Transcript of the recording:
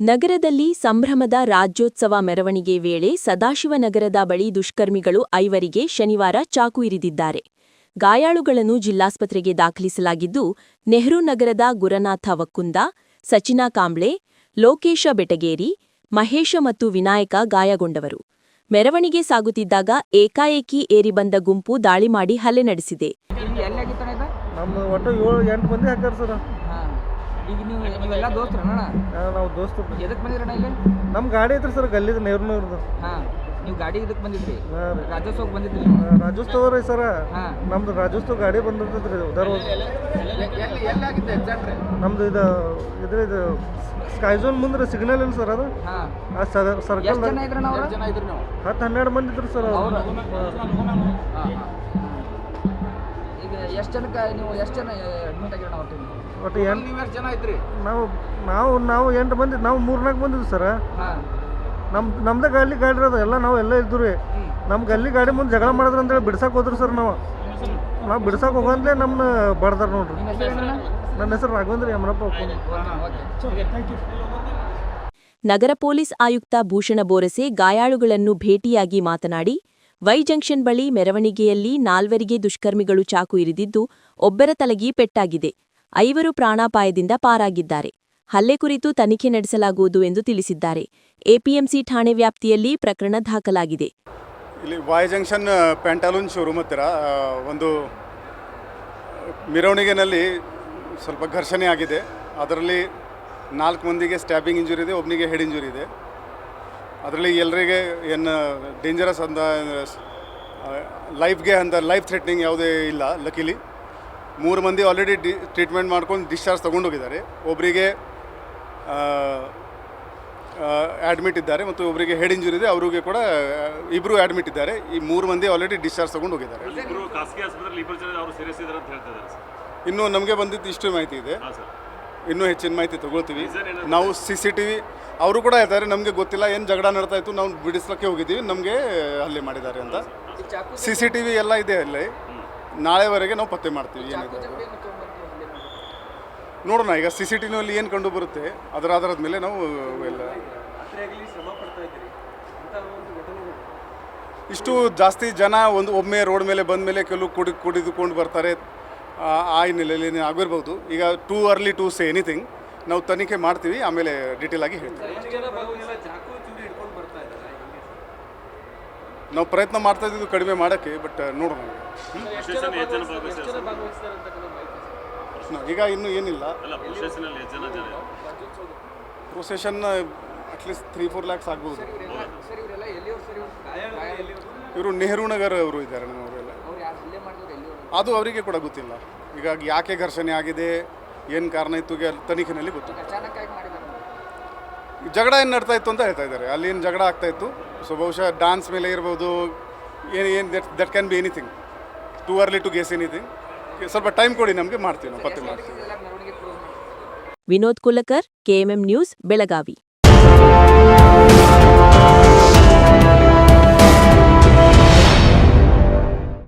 ನಗರದಲ್ಲಿ ಸಂಭ್ರಮದ ರಾಜ್ಯೋತ್ಸವ ಮೆರವಣಿಗೆ ವೇಳೆ ಸದಾಶಿವನಗರದ ಬಳಿ ದುಷ್ಕರ್ಮಿಗಳು ಐವರಿಗೆ ಶನಿವಾರ ಚಾಕು ಇರಿದಿದ್ದಾರೆ. ಗಾಯಾಳುಗಳನ್ನು ಜಿಲ್ಲಾಸ್ಪತ್ರೆಗೆ ದಾಖಲಿಸಲಾಗಿದ್ದು ನೆಹರು ನಗರದ ಗುರನಾಥ ವಕ್ಕುಂದ ಸಚಿನಾ ಕಾಂಬ್ಳೆ ಲೋಕೇಶ ಬೆಟಗೇರಿ ಮಹೇಶ ಮತ್ತು ವಿನಾಯಕ ಗಾಯಗೊಂಡವರು. ಮೆರವಣಿಗೆ ಸಾಗುತ್ತಿದ್ದಾಗ ಏಕಾಏಕಿ ಏರಿ ಬಂದ ಗುಂಪು ದಾಳಿ ಮಾಡಿ ಹಲ್ಲೆ ನಡೆಸಿದೆ. ಎಲ್ಲಿ ಈಗ ನೀವು ನೀವೆಲ್ಲ ದೋಸ್ತರಣ್ಣ ನಾವು ದೋಸ್ತರು ಎದಕ್ಕೆ ಬಂದಿರಣ್ಣ ಇಲ್ಲಿ? ನಮ್ಮ ಗಾಡಿ ಐತ್ರಿ ಸರ್ ಗಲ್ಲಿದ ನೇರ್ನೂರ್ದು ಹಾಂ ನೀವು ಗಾಡಿ ಇದಕ್ಕೆ ಬಂದಿದ್ರಿ? ರಾಜ್ಯೋತ್ಸವಕ್ಕೆ ಬಂದಿದ್ರಿ ರಾಜ್ಯೋತ್ಸವ ರೀ ಸರ. ಹಾಂ. ನಮ್ದು ರಾಜ್ಯೋತ್ಸವ ಗಾಡಿ ಬಂದಿರ್ತದ್ರಿ ರೀ? ಉದಾರ ನಮ್ದು ಇದು ಇದ್ರ ಇದು ಸ್ಕೈ ಝೋನ್ ಮುಂದೆ ಸಿಗ್ನಲ್ ಇಲ್ಲ ಸರ್ ಅದು. ಹಾಂ. ಆ ಸರ್ಕಲ್ ಹತ್ತು ಹನ್ನೆರಡು ಮಂದಿ ಇದ್ರು ಸರ್ ಅವ್ರು. ಈಗ ಎಷ್ಟು ಜನಕ್ಕೆ ನೀವು ಎಷ್ಟು ಜನ ಅಡ್ಮಿಟ್ ಆಗಿರೋಣ ಒಟ್ಟು ಎಂಟು ನೀವು ಎಷ್ಟು ಜನ ಇದ್ರಿ? ನಾವು ನಾವು ನಾವು ಎಂಟು ಮಂದಿ ನಾವು ಮೂರ್ನಾಲ್ಕು ಬಂದಿದ್ವಿ ಸರ್. ಹಾಂ. ನಮ್ಮ ನಮ್ದೇ ಗಾಡಿ ಗಾಡಿ ಇರೋದು ಎಲ್ಲ ನಾವು ಎಲ್ಲ ಇದ್ದು ರೀ. ನಮ್ಮ ಗಲ್ಲಿ ಗಾಡಿ ಮುಂದೆ ಜಗಳ ಮಾಡಿದ್ರು ಅಂತೇಳಿ ಬಿಡ್ಸಕ್ಕೆ ಹೋದ್ರು ಸರ್ ನಾವು. ನಾವು ಬಿಡ್ಸಕ್ಕೆ ಹೋಗಂದ್ಲೇ ನಮ್ಮನ್ನ ಬಡ್ದಾರ ನೋಡ್ರಿ. ನಿಮ್ಮ ನನ್ನ ಹೆಸರು ರಾಘವೇಂದ್ರ ಯಮನಪ್ಪ ನಗರ ಪೊಲೀಸ್ ಆಯುಕ್ತ ಭೂಷಣ ಬೋರಸೆ ಗಾಯಾಳುಗಳನ್ನು ಭೇಟಿಯಾಗಿ ಮಾತನಾಡಿ ವೈ ಜಂಕ್ಷನ್ ಬಳಿ ಮೆರವಣಿಗೆಯಲ್ಲಿ ನಾಲ್ವರಿಗೆ ದುಷ್ಕರ್ಮಿಗಳು ಚಾಕು ಇರಿದಿದ್ದು ಒಬ್ಬರ ತಲೆಗೆ ಪೆಟ್ಟಾಗಿದೆ. ಐವರು ಪ್ರಾಣಾಪಾಯದಿಂದ ಪಾರಾಗಿದ್ದಾರೆ. ಹಲ್ಲೆ ಕುರಿತು ತನಿಖೆ ನಡೆಸಲಾಗುವುದು ಎಂದು ತಿಳಿಸಿದ್ದಾರೆ. ಎಪಿಎಂಸಿ ಠಾಣೆ ವ್ಯಾಪ್ತಿಯಲ್ಲಿ ಪ್ರಕರಣ ದಾಖಲಾಗಿದೆ. ಇಲ್ಲಿ ವಾಯ್ ಜಂಕ್ಷನ್ ಪ್ಯಾಂಟಾಲೂನ್ ಶೋರೂಮ್ ಹತ್ತಿರ ಒಂದು ಮೆರವಣಿಗೆನಲ್ಲಿ ಸ್ವಲ್ಪ ಘರ್ಷಣೆ ಆಗಿದೆ. ಅದರಲ್ಲಿ ನಾಲ್ಕು ಮಂದಿಗೆ ಸ್ಟ್ಯಾಬಿಂಗ್ ಇಂಜುರಿ ಇದೆ ಒಬ್ಬನಿಗೆ ಹೆಡ್ ಇಂಜುರಿ ಇದೆ. ಅದರಲ್ಲಿ ಎಲ್ಲರಿಗೆ ಏನು ಡೇಂಜರಸ್ ಅಂತ ಲೈಫ್ಗೆ ಅಂತ ಲೈಫ್ ಥ್ರೆಟ್ನಿಂಗ್ ಯಾವುದೇ ಇಲ್ಲ ಲಕ್ಕಿಲಿ ಮೂರು ಮಂದಿ ಆಲ್ರೆಡಿ ಡಿ ಟ್ರೀಟ್ಮೆಂಟ್ ಮಾಡ್ಕೊಂಡು ಡಿಸ್ಚಾರ್ಜ್ ತೊಗೊಂಡೋಗಿದ್ದಾರೆ. ಒಬ್ಬರಿಗೆ ಆ್ಯಡ್ಮಿಟ್ ಇದ್ದಾರೆ ಮತ್ತು ಒಬ್ಬರಿಗೆ ಹೆಡ್ ಇಂಜುರಿ ಇದೆ ಅವರಿಗೆ ಕೂಡ ಇಬ್ಬರು ಆ್ಯಡ್ಮಿಟ್ ಇದ್ದಾರೆ. ಈ ಮೂರು ಮಂದಿ ಆಲ್ರೆಡಿ ಡಿಸ್ಚಾರ್ಜ್ ತೊಗೊಂಡು ಹೋಗಿದ್ದಾರೆ ಇನ್ನೂ ನಮಗೆ ಬಂದಿದ್ದು ಇಷ್ಟು ಮಾಹಿತಿ ಇದೆ. ಇನ್ನೂ ಹೆಚ್ಚಿನ ಮಾಹಿತಿ ತಗೊಳ್ತೀವಿ. ನಾವು ಸಿ ಸಿ ಟಿ ವಿ ಅವರು ಕೂಡ ಹೇಳ್ತಾರೆ ನಮಗೆ ಗೊತ್ತಿಲ್ಲ ಏನು ಜಗಳ ನಡ್ತಾ ಇತ್ತು ನಾವು ಬಿಡಿಸ್ಲಿಕ್ಕೆ ಹೋಗಿದ್ದೀವಿ ನಮಗೆ ಹಲ್ಲೆ ಮಾಡಿದ್ದಾರೆ ಅಂತ. ಸಿ ಸಿ ಟಿ ವಿ ಎಲ್ಲ ಇದೆ ಅಲ್ಲಿ. ನಾಳೆವರೆಗೆ ನಾವು ಪತ್ತೆ ಮಾಡ್ತೀವಿ ಏನಿದೆ ನೋಡೋಣ ಈಗ ಸಿ ಸಿ ಟಿ ವಿನಲ್ಲಿ ಏನು ಕಂಡು ಬರುತ್ತೆ ಅದರ ಆಧಾರದ ಮೇಲೆ ನಾವು ಎಲ್ಲ ಇಷ್ಟು ಜಾಸ್ತಿ ಜನ ಒಂದು ಒಮ್ಮೆ ರೋಡ್ ಮೇಲೆ ಬಂದ ಮೇಲೆ ಕೆಲವು ಕುಡಿ ಕುಡಿದುಕೊಂಡು ಬರ್ತಾರೆ ಆ ಹಿನ್ನೆಲೆಯಲ್ಲಿ ಆಗಿರ್ಬೋದು. ಈಗ too early to say anything ನಾವು ತನಿಖೆ ಮಾಡ್ತೀವಿ ಆಮೇಲೆ ಡೀಟೇಲ್ ಆಗಿ ಹೇಳ್ತೀವಿ. ನಾವು ಪ್ರಯತ್ನ ಮಾಡ್ತಾ ಇದ್ದಿದ್ದು ಕಡಿಮೆ ಮಾಡೋಕ್ಕೆ ಬಟ್ ನೋಡೋಣ. ಈಗ ಇನ್ನೂ ಏನಿಲ್ಲ. ಅಲ್ಲ ಪ್ರೊಸೆಷನಲ್ಲಿ ಎಷ್ಟು ಜನ ಜನ procession at least three four lakhs ಆಗ್ಬೋದು. ಇವ್ರು ಇವರು ನೆಹರು ನಗರ್ ಅವರು ಇದ್ದಾರೆ ನಮ್ಮವರೆಲ್ಲ. ಅದು ಅವರಿಗೆ ಕೂಡ ಗೊತ್ತಿಲ್ಲ. ಈಗ ಯಾಕೆ ಘರ್ಷಣೆ ಆಗಿದೆ? ಏನು ಕಾರಣ ಇತ್ತು ಗೆ- ತನಿಖೆನಲ್ಲಿ ಗೊತ್ತು. ಜಗಳ ಏನು ನಡ್ತಾ ಇತ್ತು ಅಂತ ಹೇಳ್ತಾ ಇದ್ದಾರೆ. ಅಲ್ಲಿ ಏನು ಜಗಳ ಆಗ್ತಾ ಇತ್ತು? ಸೊ ಬಹುಶಃ ಡಾನ್ಸ್ ಮೇಲೆ ಇರ್ಬೋದು ಏನು ಏನು that that can be anything too early to guess anything ಸ್ವಲ್ಪ ಟೈಮ್ ಕೊಡಿ ನಮಗೆ ಮಾಡ್ತೀವಿ ನಾವು ಪತ್ತೆ ಮಾಡ್ತೀವಿ Vinod Kulkarni K M Vinod Kulkarni KMM news Belagavi.